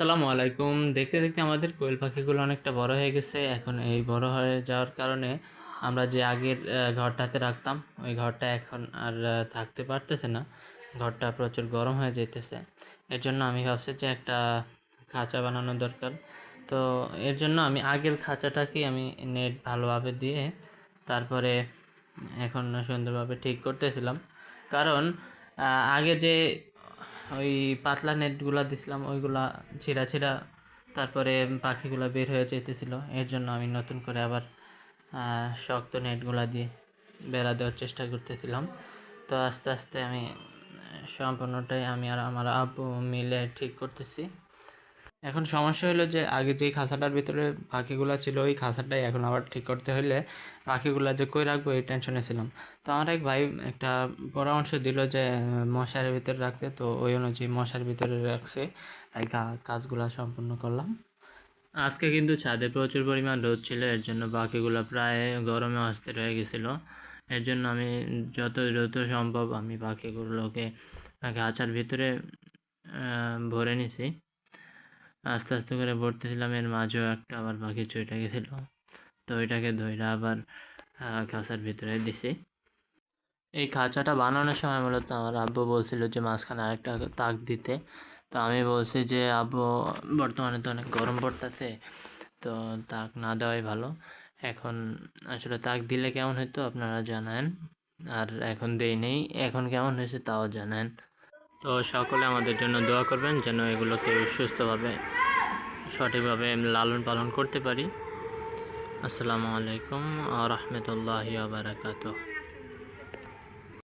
আসসালামু আলাইকুম। দেখতে দেখতে আমাদের কোয়েল পাখিগুলো অনেকটা বড় হয়ে গেছে। এখন এই বড় হয়ে যাওয়ার কারণে আমরা যে আগের ঘরটাতে রাখতাম, ওই ঘরটা এখন আর থাকতে পারতেছে না। ঘরটা প্রচুর গরম হয়ে যেতেছে এর জন্য আমি ভাবছি যে একটা খাঁচা বানানো দরকার। তো এর জন্য আমি আগের খাঁচাটাকেই আমি নেট ভালোভাবে দিয়ে তারপরে এখন সুন্দরভাবে ঠিক করতেছিলাম। কারণ আগে যে ওই পাতলা নেটগুলো দিছিলাম, ওইগুলা ছেঁড়া ছেঁড়া তারপরে পাখিগুলো বের হয়ে যেতেছিল। এর জন্য আমি নতুন করে আবার শক্ত নেটগুলো দিয়ে বেড়া দেওয়ার চেষ্টা করতেছিলাম। তো আস্তে আস্তে আমি, সম্পূর্ণটাই আমি আর আমার আব্বু মিলে ঠিক করতেছি। এখন সমস্যা হলো যে আগে যেই খাঁচাটার ভিতরে পাখিগুলো ছিল ওই খাঁচাটাই এখন আবার ঠিক করতে হলে পাখিগুলো যে কই রাখব এই টেনশনে ছিলাম। তো আমার এক ভাই একটা পরামর্শ দিল যে আহ, মশারির ভিতরে রাখতে তো ওই অনুযায়ী মশার ভিতরে রাখছে। তাই কাজগুলো সম্পূর্ণ করলাম। আজকে কিন্তু ছাদে প্রচুর পরিমাণ রোদ ছিল এর জন্য পাখিগুলো প্রায় গরমে অস্থির হয়ে গেছিল। এর জন্য আমি যত দ্রুত সম্ভব আমি পাখিগুলোকে খাঁচার ভিতরে ভরে নিছি। আস্তে আস্তে করে ভরতেছিলাম, এর মাঝেও একটা আবার পাখি চুইটা গেছিল। তো ওইটাকে ধইরা আবার খাঁচার ভিতরে দিছি। এই খাঁচাটা বানানোর সময় মূলত আমার আব্বু বলছিল যে মাঝখানে আরেকটা তাক দিতে। তো আমি বলছি যে, আব্বু, বর্তমানে তো অনেক গরম পড়তেছে, তো তাক না দেওয়াই ভালো। এখন আসলে তাক দিলে কেমন হতো আপনারা জানান, আর এখন দেই নেই। এখন কেমন হয়েছে তাও জানান। তো সকলে আমাদের জন্য দোয়া করবেন যেন এগুলোকে সুস্থভাবে, সঠিকভাবে লালন পালন করতে পারি। আসসালামু আলাইকুম আ রহমতুল্লাহি বারাকাতুহ।